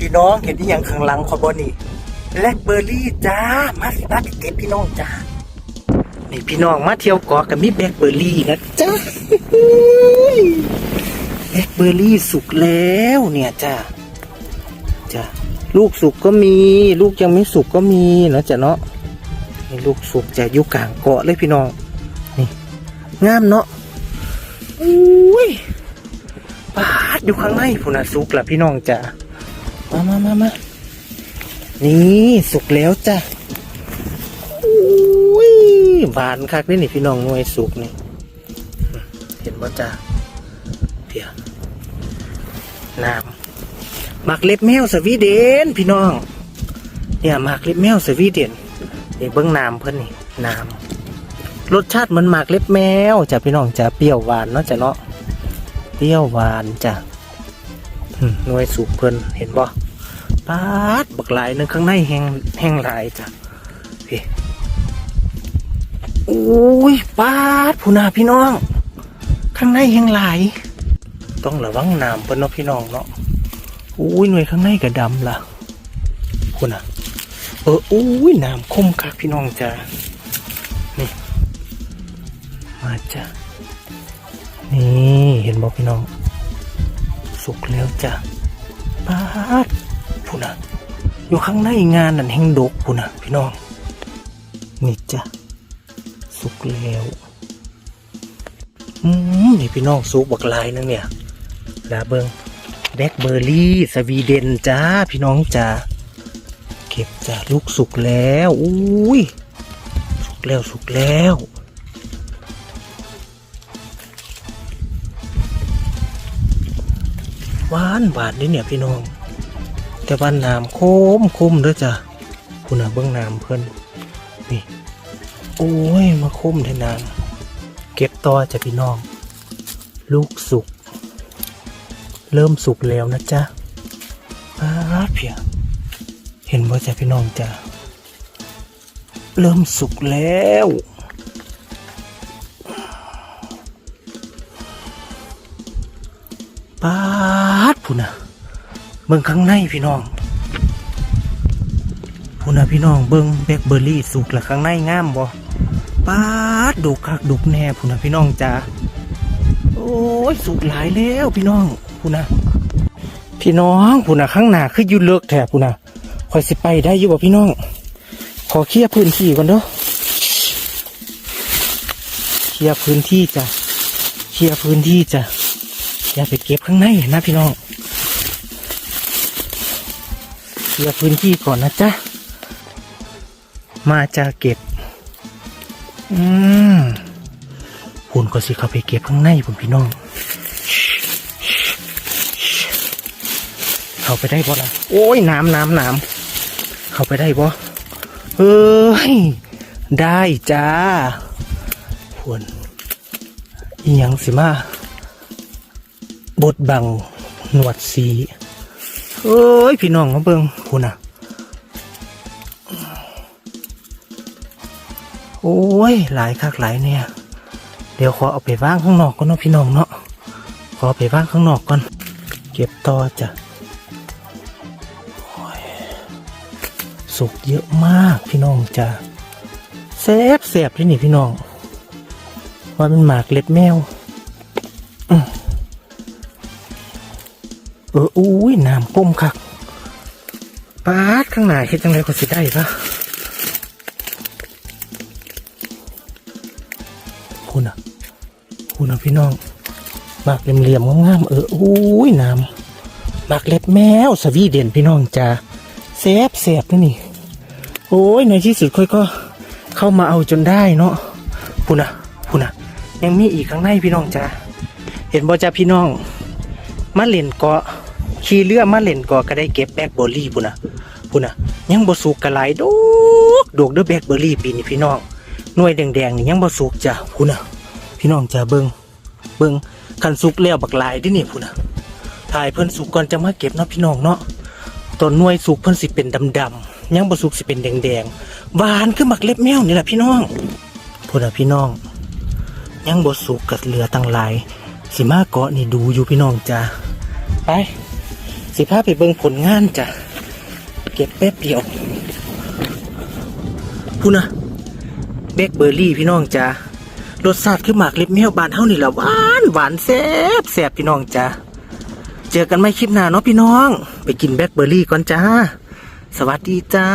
พี่น้องเห็นที่ยังข้างหลังคอบอนี่แบล็คเบอร์รี่จ้ามาสิมาไปเก็บพี่น้องจ้านี่พี่น้องมาเที่ยวเกาะกับมีแบล็คเบอร์รี่นะจ้าแบล็คเบอร์รี่สุกแล้วเนี่ยจ้าจ้าลูกสุกก็มี ลูกยังไม่สุกก็มีนะจ้ะเนาะนี่ลูกสุกจะอยู่กลางเกาะเลยพี่น้องนี่งามเนาะอุ้ยปาดอยู่ข้างในพุ่นนะสุกละพี่น้องจ้ะ มามามามานี่สุกแล้วจ้ะอุ้ยหวานคักนี่นี่พี่น้องหน่วยสุกนี่ เห็นว่จ้ะเดี๋ยวน้ำหมักเล็บแมวสวีเดน พี่น้อง เนี่ยหมักเล็บแมวสวีเดนนี่เบิ้องน้ำเพิ่นนี่น้ำรสชาติเหมือนหมักเล็บแมวจ้ะพี่น้องจ้ะเปรี้ยวหวานเนาะจ้ะเนาะเปรี้ยวหวานจ้ะหน่วยสุกเพิ่นเห็นบ่ ปาดบักหลายหนึงข้างในแห้งแห้งหลายจ้ะพี่โอ้ยปาดผู้นาพี่น้อง ข้างในแห้งหลาย ต้องระวังน้ำเพิ่นเนาะพี่น้องเนาะโอ้ยหน่วยข้างในก็ดำล่ะคุณน่ะ เออโอ้ยน้ำคมคักพี่น้องจ้ะนี่ มาจ้ะนี่เห็นบอกพี่น้อง สุกแล้วจ้ะปาด นะอยู่ข้างในงานนั่นแห่งดกพูนะพี่น้อง นี่จ้ะสุกแล้วอืมนี่พี่น้องสุกบักลายนึงเนี่ยลาเบิงแบล็คเบอร์รี่สวีเดนจ้าพี่น้องจ้าเก็บจ้ะลูกสุกแล้วอุ้ยสุกแล้วสุกแล้วหวานหวานนี่เนี่ยพี่น้อง แต่ว่าน้ำโคมคมเด้อจ้ะคุณน่ะเบื้องน้ำเพิ่นนี่โอ้ยมาคมแทนน้ำเก็บต่อจ้ะพี่น้อง ลูกสุก เริ่มสุกแล้วนะจ๊ะปาเพียเห็นว่จ้ะพี่น้องจ้ะเริ่มสุกแล้ว เบิ่งข้างในพี่น้องพูนะพี่น้องเบิ่งแบล็คเบอร์รี่สุกละข้างในงามบ่ปาดดุกคักดุกแน่พูนะพี่น้องจ้าโอ้ยสุกหลายแล้วพี่น้องพูนะพี่น้องพูนะข้างหน้าคืออยู่เลิกแถบพูนะคอยสิไปได้อยู่บ่พี่น้อง ขอเคลียร์พื้นที่ก่อนเด้อเคลียร์พื้นที่จ้ะเคลียร์พื้นที่จ้ะอย่าไปเก็บข้างในนะพี่น้อง ลียร์พื้นที่ก่อนนะจ๊ะ มาจะเก็บ อืมคุณก็สิเข้าไปเก็บข้างในผมพี่น้อง เข้าไปได้บ่ล่ะ โอ้ย น้ำน้ำน้ำเข้าไปได้บ่เอ้ย ได้จ้าควรอีหยังสิมาบดบังหนวดสี เอ้ยพี่น้องมาเบิ่งคุณน่ะ โอ้ยหลายคักหลายเนี่ย เดี๋ยวขอเอาไปว่างข้างนอกก่อนเนาะพี่น้องเนาะขอไปว่างข้างนอกก่อน เก็บต่อจ้ะสุกเยอะมากพี่น้องจ้ะแซบแซบเลยนี่พี่น้องว่าเป็นหมากเล็บแมว เอออุ้ยน้ำก้มคักปาดข้างหน้าเฮ็ดจังไรก็สิได้ปะคุณอะคุณอะพี่น้องหมากเหลี่ยมๆงามๆเอออุ้ยน้ำหมากเล็บแมวสวีเดนพี่น้องจ้าแซบแซบนี่นี่ โอ้ยในที่สุดค่อยก็เข้ามาเอาจนได้เนาะคุณอะคุณอะยังมีอีกข้างในพี่น้องจ้าเห็นบ่จ้าพี่น้อง มาเล่นเกาะขี่เรือมาเล่นเกาะก็ได้เก็บแบล็คเบอร์รี่พุ่นนะพุ่นนะยังบ่สุกกะหลายดอกดกเด้อแบล็คเบอร์รี่ปีนี้พี่น้องหน่วยแดงๆนี่ยังบ่สุกจ้ะพุ่นนะพี่น้องจ้ะเบิ่งเบิ่งคันสุกแล้วบักลายเดินี่พุ่นนะถ่ายเพิ่นสุกก่อนจะมาเก็บเนาะพี่น้องเนาะตอนหน่วยสุกเพิ่นสิเป็นดำๆยังบ่สุกสิเป็นแดงๆหวานคือหมักเล็บแมวนี่แหละพี่น้องพุ่นนะพี่น้องยังบ่สุกกับเหลือตั้งหลาย สิมาเกาะนี่ดูอยู่พี่น้องจ้าไปสิพาไปเบิ่งผลงานจ้ะเก็บแป๊บเดียวพูนะเบกเบอร์รี่พี่น้องจ้ารสชาติคือหมากเล็บแมวบานเท่านี่แหละหวานหวานแซ่บแซ่บพี่น้องจ้าเจอกันไม่คลิปหน้าเนาะพี่น้อง ไปกินแบล็คเบอร์รี่ก่อนจ้า สวัสดีจ้า